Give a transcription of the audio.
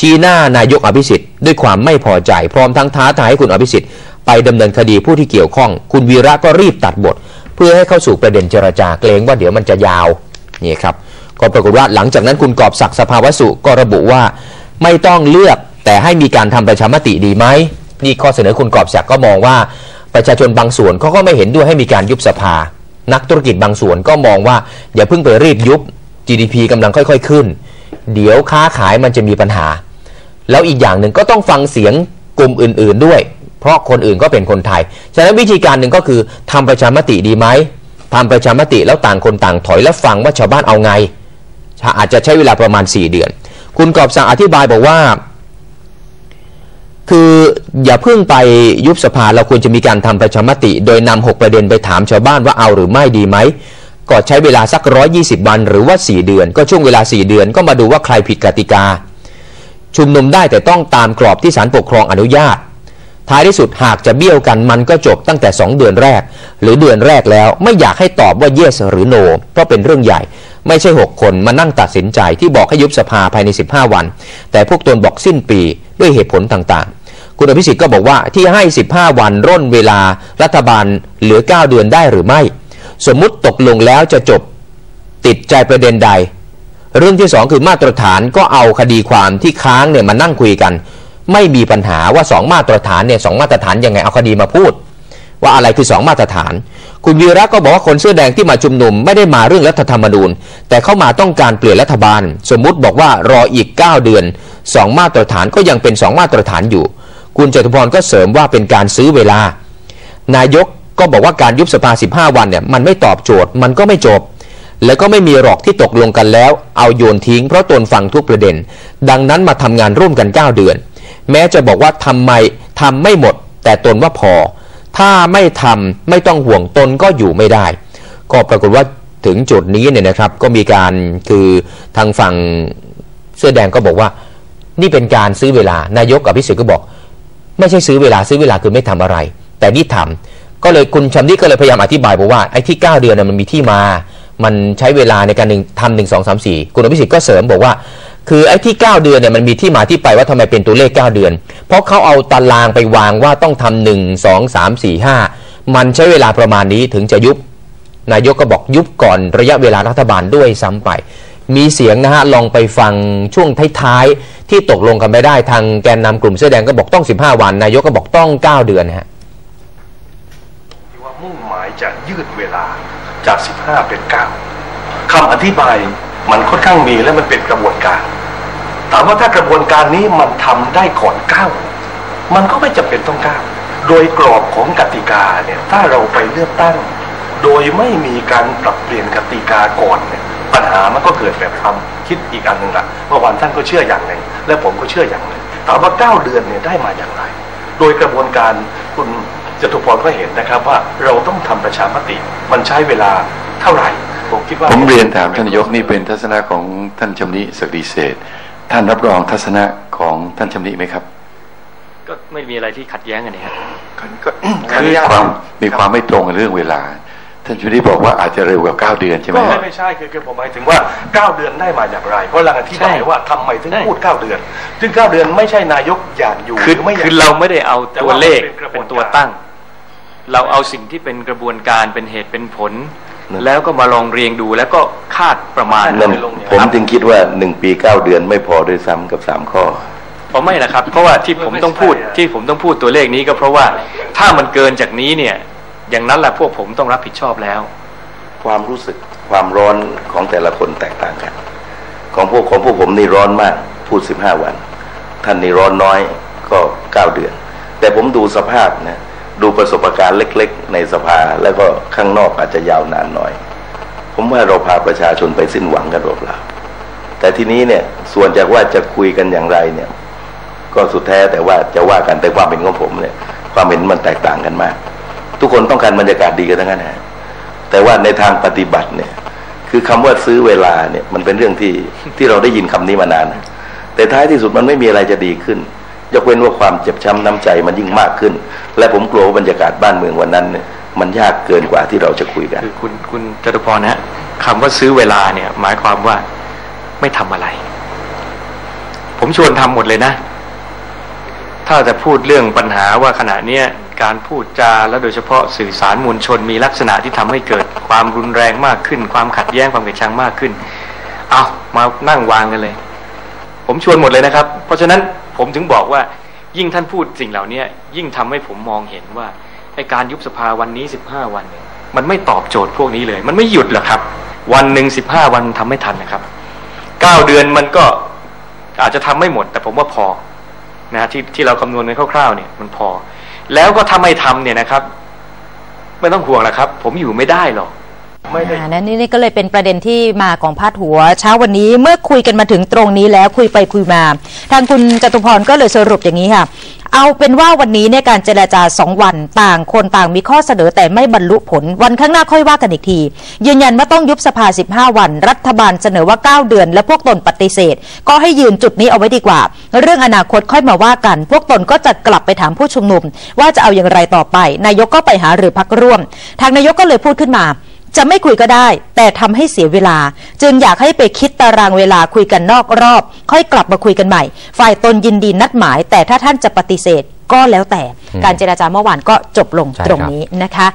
ชี้หน้านายกอภิสิทธิ์ด้วยความไม่พอใจ พร้อมทั้งท้าทายให้คุณอภิสิทธิ์ไปดำเนินคดีผู้ที่เกี่ยวข้อง คุณวีระก็รีบตัดบท เพื่อให้เข้าสู่ประเด็นเจรจาเกรงว่าเดี๋ยวมันจะยาวนี่ครับก็ปรากฏว่าหลังจากนั้นคุณกอบศักดิ์สภาวสุก็ระบุว่าไม่ต้องเลือกแต่ให้มีการทำประชามติดีไหมนี่ข้อเสนอคุณกอบศักดิ์ก็มองว่าประชาชนบางส่วนเขาก็ไม่เห็นด้วยให้มีการยุบสภา นักธุรกิจบางส่วนก็มองว่าอย่าเพิ่งไปรีบยุบ GDP กำลังค่อย ๆ ขึ้น เดี๋ยวค้าขายมันจะมีปัญหา แล้วอีกอย่างหนึ่งก็ต้องฟังเสียงกลุ่มอื่น ๆด้วย เพราะคนอื่นก็เป็นคนไทย ฉะนั้นวิธีการหนึ่งก็คือทำประชามติดีไหมทำประชามติแล้วต่างคนต่างถอยแล้วฟังว่าชาวบ้านเอาไง อาจจะใช้เวลาประมาณ 4 เดือน คุณกอบสังอธิบายบอกว่า คืออย่าเพิ่งไปยุบสภาเราควรจะมีการทำประชามติ โดยนำหกประเด็นไปถามชาวบ้านว่าเอาหรือไม่ดีไหมก็ใช้เวลาสักร้อยี่สิบวันหรือว่า 4 เดือน ก็ช่วงเวลา 4 เดือนก็มาดูว่าใครผิดกติกา ชุมนุมได้แต่ต้องตามกรอบที่ศาลปกครองอนุญาต ท้ายที่สุดหากจะเบี้ยวกันมันก็จบตั้งแต่ 2 เดือนแรก หรือเดือนแรกแล้วไม่อยากให้ตอบว่า yes หรือ no เพราะเป็นเรื่องใหญ่ ไม่ใช่ 6 คนมานั่งตัดสินใจที่บอกให้ยุบสภาภายใน 15 วัน แต่พวกตนบอกสิ้นปีด้วยเหตุผลต่างๆ คุณอภิสิทธิ์ก็บอกว่าที่ให้ 15 วันร่นเวลารัฐบาลเหลือ 9 เดือนได้หรือไม่ สมมุติตกลงแล้วจะจบติดใจประเด็นใด เรื่องที่สองคือมาตรฐานก็เอาคดีความที่ค้างเนี่ยมานั่งคุยกัน ไม่มีปัญหาว่าสองมาตรฐานเนี่ยสองมาตรฐานยังไงเอาคดีมาพูด ว่าอะไรคือสองมาตรฐาน คุณวีระก็บอกว่าคนเสื้อแดงที่มาชุมนุมไม่ได้มาเรื่องรัฐธรรมนูญ แต่เข้ามาต้องการเปลี่ยนรัฐบาล สมมุติบอกว่ารออีก 9 เดือนสองมาตรฐานก็ยังเป็นสองมาตรฐานอยู่ คุณจตุพรก็เสริมว่าเป็นการซื้อเวลา นายกก็บอกว่าการยุบสภา 15 วันเนี่ยมันไม่ตอบโจทย์มันก็ไม่จบ แล้วก็ไม่มีหรอกที่ตกลงกันแล้ว เอาโยนทิ้งเพราะตนฟังทุกประเด็น ดังนั้นมาทำงานร่วมกัน 9 เดือน แม้จะบอกว่าทำไมทำไม่หมด แต่ตนว่าพอ ถ้าไม่ทำไม่ต้องห่วงตนก็อยู่ไม่ได้ ก็ปรากฏว่าถึงจุดนี้เนี่ยนะครับ ก็มีการคือทางฝั่งเสื้อแดงก็บอกว่า นี่เป็นการซื้อเวลานายกอภิสิทธิ์ก็บอก ไม่ใช่ซื้อเวลาซื้อเวลาคือไม่ทำอะไร แต่นี่ทำก็เลยคุณชำนิก็เลยพยายามอธิบายบอกว่าไอ้ที่ 9 เดือนนะมันมีที่มา มันใช้เวลาในการหนึ่งทำหนึ่งสองสามสี่คุณอภิสิทธิ์ก็เสริมบอกว่า คือไอ้ที่ 9 เดือนเนี่ยมันมีที่มาที่ไปว่าทำไมเป็นตัวเลข 9 เดือน เพราะเขาเอาตารางไปวางว่าต้องทำหนึ่งสองสามสี่ห้ามันใช้เวลาประมาณนี้ถึงจะยุบ นายกก็บอกยุบก่อนระยะเวลารัฐบาลด้วยซ้ำไป มีเสียงนะฮะลองไปฟังช่วงท้ายๆที่ตกลงกันไม่ได้ทางแกนนำกลุ่มเสื้อแดงก็บอกต้อง 15 วัน นายกก็บอกต้อง 9 เดือนฮะว่ามุ่งหมายจะยืดเวลา จาก 15 เป็น 9คำอธิบายมันค่อนข้างมีและมันเป็นกระบวนการ ถามว่าถ้ากระบวนการนี้มันทำได้ก่อน 9 มันก็ไม่จำเป็นต้อง 9 โดยกรอบของกติกาเนี่ยถ้าเราไปเลือกตั้ง โดยไม่มีการปรับเปลี่ยนกติกาก่อนเนี่ยปัญหามันก็เกิดแบบความคิดอีกอันหนึ่งละเมื่อวานท่านก็เชื่ออย่างหนึ่งและผมก็เชื่ออย่างหนึ่งถามว่า 9 เดือนเนี่ยได้มาอย่างไร โดยกระบวนการคุณ จตุพรก็เห็นนะครับว่าเราต้องทำประชามติ มันใช้เวลาเท่าไหร่ผมคิดว่าผมเรียนถามท่านนายกนี่เป็นทัศนะของท่านชำนิศักดิเศษท่านรับรองทัศนะของท่านชำนิไหมครับ ก็ไม่มีอะไรที่ขัดแย้งกันนี่ครับก็คือความมีความไม่ตรงในเรื่องเวลาท่านชำนิบอกว่าอาจจะเร็วกว่า9เดือนใช่ไหมไม่ฮะไม่ใช่คือคือผมหมายถึงว่า 9 เดือนได้มาอย่างไร เพราะเราอธิบายใช่ว่าทำไมถึงใช่พูด 9 เดือนซึ่ง9เดือนไม่ใช่นายกอยากอยู่คือหรือไม่อยากคือเราไม่ได้เอาแต่ตัวว่าเลขมันเป็นกระบวนเป็นตัวการตั้ง เราเอาสิ่งที่เป็นกระบวนการเป็นเหตุเป็นผล แล้วก็มาลองเรียงดูแล้วก็คาดประมาณนั่นผมจึงคิดว่า1ปี9เดือนไม่พอด้วยซ้ำกับ3ข้อเพราะไม่นะครับ เพราะว่าที่ผมต้องพูดที่ผมต้องพูดตัวเลขนี้ก็เพราะว่าถ้ามันเกินจากนี้เนี่ย อย่างนั้นแหละพวกผมต้องรับผิดชอบแล้ว ความรู้สึกความร้อนของแต่ละคนแตกต่างกัน ของพวกของพวกผมนี่ร้อนมาก พูด15วัน ท่านนี่ร้อนน้อยก็9เดือน แต่ผมดูสภาพนะ ดูประสบการณ์เล็ก ๆ ในสภาแล้วก็ข้างนอกอาจจะยาวนานหน่อย ผมว่าเราพาประชาชนไปสิ้นหวังกันหรอเปล่าแต่ทีนี้เนี่ยส่วนจากว่าจะคุยกันอย่างไรเนี่ย ก็สุดแท้แต่ว่าจะว่ากันแต่ความเห็นของผมเนี่ย ความเห็นมันแตกต่างกันมาก ทุกคนต้องการบรรยากาศดีกันทั้งนั้นนะแต่ว่าในทางปฏิบัติเนี่ย คือคำว่าซื้อเวลาเนี่ย มันเป็นเรื่องที่ที่เราได้ยินคำนี้มานาน แต่ท้ายที่สุดมันไม่มีอะไรจะดีขึ้น ยกเว้นว่าความเจ็บช้ำน้ำใจมันยิ่งมากขึ้น และผมกลัวว่าบรรยากาศบ้านเมืองวันนั้นเนี่ยมันยากเกินกว่าที่เราจะคุยกันคือคุณคุณจตุพรนะฮะคำว่าซื้อเวลาเนี่ย หมายความว่าไม่ทำอะไร ผมชวนทำหมดเลยนะ ถ้าจะพูดเรื่องปัญหาว่าขณะเนี้ยการพูดจาและโดยเฉพาะสื่อสารมวลชนมีลักษณะที่ทำให้เกิดความรุนแรงมากขึ้น ความขัดแย้งความเกลียดชังมากขึ้น เอามานั่งวางกันเลย ผมชวนหมดเลยนะครับ เพราะฉะนั้น ผมถึงบอกว่ายิ่งท่านพูดสิ่งเหล่านี้ยิ่งทำให้ผมมองเห็นว่าไอการยุบสภาวันนี้สิบห้าวันเนี่ยมันไม่ตอบโจทย์พวกนี้เลย มันไม่หยุดหรอกครับ วันหนึ่งสิบห้าวันทำไม่ทันนะครับเก้าเดือนมันก็อาจจะทำไม่หมด แต่ผมว่าพอนะที่ที่เราคำนวณกันคร่าวๆเนี่ยมันพอ แล้วก็ถ้าไม่ทำเนี่ยนะครับ ไม่ต้องห่วงละครับ ผมอยู่ไม่ได้หรอก ไม่ได้ อ่านั่นนี่นี่ก็เลยเป็นประเด็นที่มาของพาดหัว เช้าวันนี้เมื่อคุยกันมาถึงตรงนี้แล้วคุยไปคุยมา ทางคุณจตุพรก็เลยสรุปอย่างนี้ค่ะ เอาเป็นว่าวันนี้ในยการเจรจาสองวันต่างคนต่างมีข้อเสนอแต่ไม่บรรลุผล วันข้างหน้าค่อยว่ากันอีกที ยืนยันว่าต้องยุบสภา 15 วัน รัฐบาลเสนอว่า 9 เดือน และพวกตนปฏิเสธ ก็ให้ยืนจุดนี้เอาไว้ดีกว่า เรื่องอนาคตค่อยมาว่ากัน พวกตนก็จะกลับไปถามผู้ชุมนุม ว่าจะเอาอย่างไรต่อไป นายกก็ไปหาหรือพักร่วม ทางนายกก็เลยพูดขึ้นมา จะไม่คุยก็ได้ แต่ทำให้เสียเวลา จึงอยากให้ไปคิดตารางเวลาคุยกันนอกรอบ ค่อยกลับมาคุยกันใหม่ ฝ่ายตนยินดีนัดหมาย แต่ถ้าท่านจะปฏิเสธก็แล้วแต่การเจราจาเมื่อวานก็จบลงใช่ครับตรงนี้นะคะ